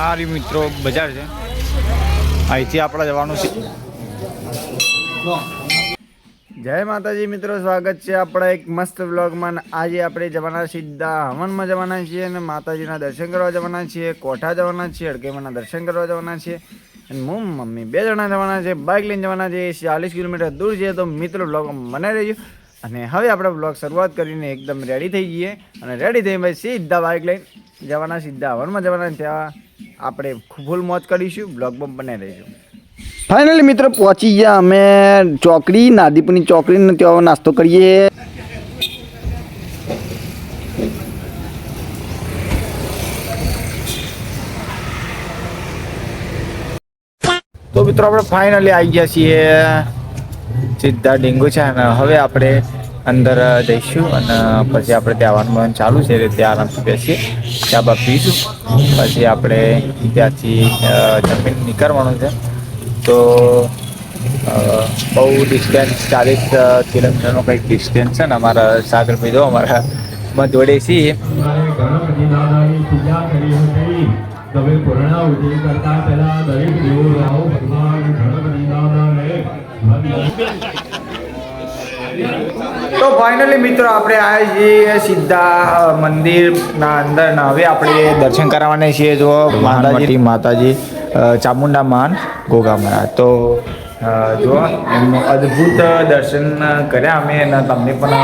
આ રી મિત્રો બજાર છે. અહીંથી આપણે જવાનું છે. જય માતાજી મિત્રો, સ્વાગત છે આપણા એક મસ્ત વ્લોગમાં. આજે આપણે જવાના સીધા હવનમાં જવાના છીએ અને માતાજીના દર્શન કરવા જવાના છીએ, કોઠા જવાના છીએ અડકેમાના દર્શન કરવા જવાના છીએ. અને હું, મમ્મી, બે જણા જવાના છે બાઇક લઈને જવાના છે, ચાલીસ કિલોમીટર દૂર છે, તો મિત્રો વ્લોગ મને રહેજો. અને હવે આપણે વ્લોગ શરૂઆત કરીને એકદમ રેડી થઈ જઈએ. અને રેડી થઈ ભાઈ, સીધા બાઇક લઈને જવાના, સીધા હવનમાં જવાના ત્યાં આપણે ફૂલ મોજ કરીશું બ્લોગમાં બનાવી રહીશું ફાઇનલી મિત્રો પહોંચી ગયા અમે ચોકડી નાદીપુરની ચોકડીને ત્યાં નાસ્તો કરીએ. તો મિત્રો આપણે ફાઇનલી આવી ગયા છીએ. સીધા ડેન્ગુ છે અને હવે આપણે અંદર જઈશું અને પછી આપણે ત્યાં આવવાનું ચાલુ છે ત્યાં આરામથી બેસીએ. ચા બા પીશું. પછી આપણે ત્યાંથી જમીન નીકળવાનું છે. તો બહુ ડિસ્ટન્સ ચાલીસ કિલોમીટરનો કંઈક ડિસ્ટન્સ છે ને અમારા સાગર ભાઈ જો અમારા જોડે છીએ. કરતા પહેલા દરેક દેવો ભગવાન ગણપતિ દાદાને તો ફાઇનલી મિત્રો આપણે આ છીએ સીધા મંદિરના અંદર ને હવે આપણે દર્શન કરાવવાના છીએ જો માતાજી. માતાજી ચામુંડા માન ગોગામરા તો જો એમનું અદ્ભુત દર્શન કર્યા. અમે અને તમને પણ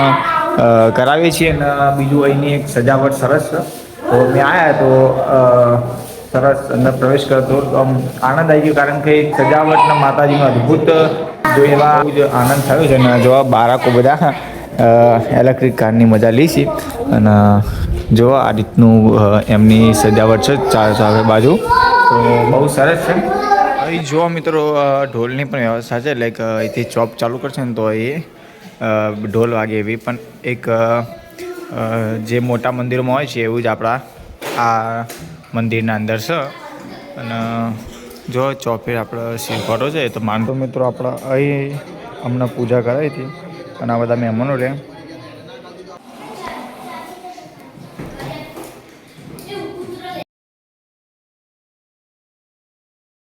કરાવીએ છીએ. અને બીજું અહીંની એક સજાવટ સરસ તો મેં આવ્યા તો સરસ અંદર પ્રવેશ કરતો. આમ આનંદ આવી ગયો, કારણ કે સજાવટના સજાવટ ને અદ્ભુત જો એવા આનંદ થયો છે. અને જો બાળકો બધા ઇલેક્ટ્રિક કારની મજા લઈશી અને, જો આ રીતનું એમની સજાવટ છે ચાર ચારે બાજુ, તો બહુ સરસ છે. અહીં જો મિત્રો ઢોલની પણ વ્યવસ્થા છે. લાઈક અહીંથી ચોપ ચાલુ કરશે ને તો એ ઢોલ વાગે એવી. પણ એક જે મોટા મંદિરોમાં હોય છે, એવું જ આપણા આ મંદિરના અંદર છે. અને, જો ચોફેર આપણે શીખવાડો છે તો માનતો મિત્રો, આપણા અહીં હમણાં પૂજા કરાવી હતી. અને આ બધા મહેમાનો રહે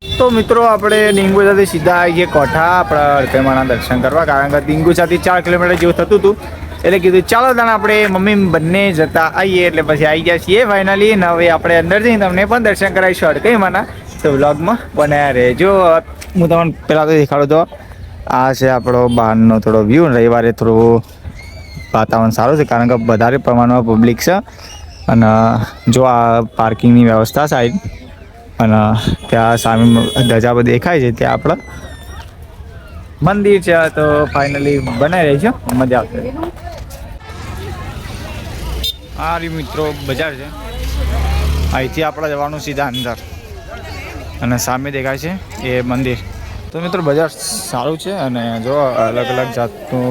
તો મિત્રો, આપણે ડીંગુ સીધા આવી ગયા કોઠા. આપણા અડકઈમાના દર્શન કરવા, કારણ કે ડીંગુ સાથે ચાર કિલોમીટર જેવું થતું હતું. એટલે કીધું, ચાલો તાણ આપણે મમ્મી બંને જતા આવીએ એટલે પછી આવી ગયા છીએ ફાઇનલી ને હવે આપણે અંદર જઈને તમને પણ દર્શન કરાવીશું અડકઈમાના તો વ્લોગમાં બનાવ્યા રહેજો. હું તમને પહેલાં તો દેખાડું તો. આ છે આપણો બહારનો થોડો વ્યૂ રવિવારે થોડું વાતાવરણ સારું છે, કારણ કે વધારે પ્રમાણમાં પબ્લિક છે. અને જો આ પાર્કિંગની વ્યવસ્થા સાઈડ, અને ત્યાં સામે ધજા બધી દેખાય છે, ત્યાં આપણે મંદિર છે તો ફાઇનલી બનાવી રહી છે. મજા આવશે. આ રી મિત્રો, બજાર છે. અહીંથી આપણે જવાનું સીધા અંદર. અને સામે દેખાય છે એ મંદિર. તો મિત્રો, બજાર સારું છે અને જો અલગ અલગ જાતનું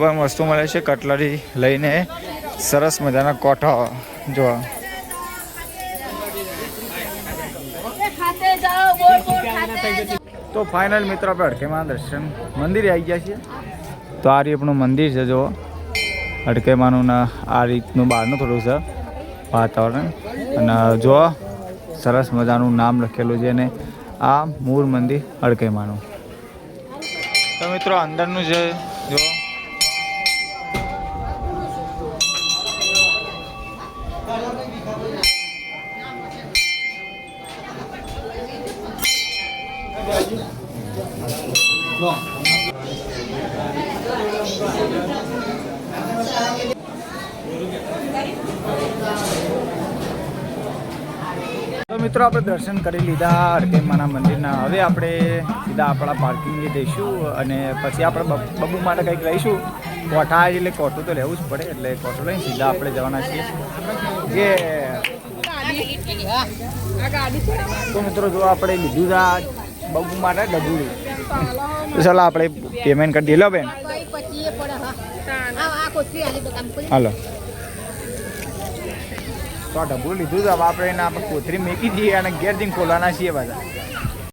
પણ વસ્તુ મળે છે, કટલરી લઈને સરસ મજાના કોઠા. જો. ખાતે જાઓ બોલ બોલ ખાતે તો ફાઇનલ મિત્રો, આપણે અડકેમાં દર્શન મંદિરે આવી ગયા છીએ. તો આ રીતનું મંદિર છે, જો. અડકેમાનું આ રીતનું બહારનું થોડું છે વાતાવરણ. અને જો સરસ મજાનું નામ લખેલું છે અને આ મૂળ મંદિર અડકેમાનું તો મિત્રો અંદરનું જે જો તો મિત્રો આપણે દર્શન કરી લીધા અડકેમાના મંદિરના. હવે આપણે સીધા આપણા પાર્કિંગે જઈશું અને પછી આપણે બબ- માટે કંઈક લઈશું કોઠા એટલે કોઠું તો લેવું જ પડે એટલે કોઠું લઈને સીધા આપણે જવાના છીએ. જે તો મિત્રો જો આપણે લીધું હતા બબુ માટે ડબુડું. તો ચાલો આપણે પેમેન્ટ કરી દઈએ. લો બેન. હાલો. તો આ ડબલું લીધું તો આપણે એના આપણે કોથરી મેકી દઈએ અને ઘેર જઈને ખોલવાના છીએ બધા.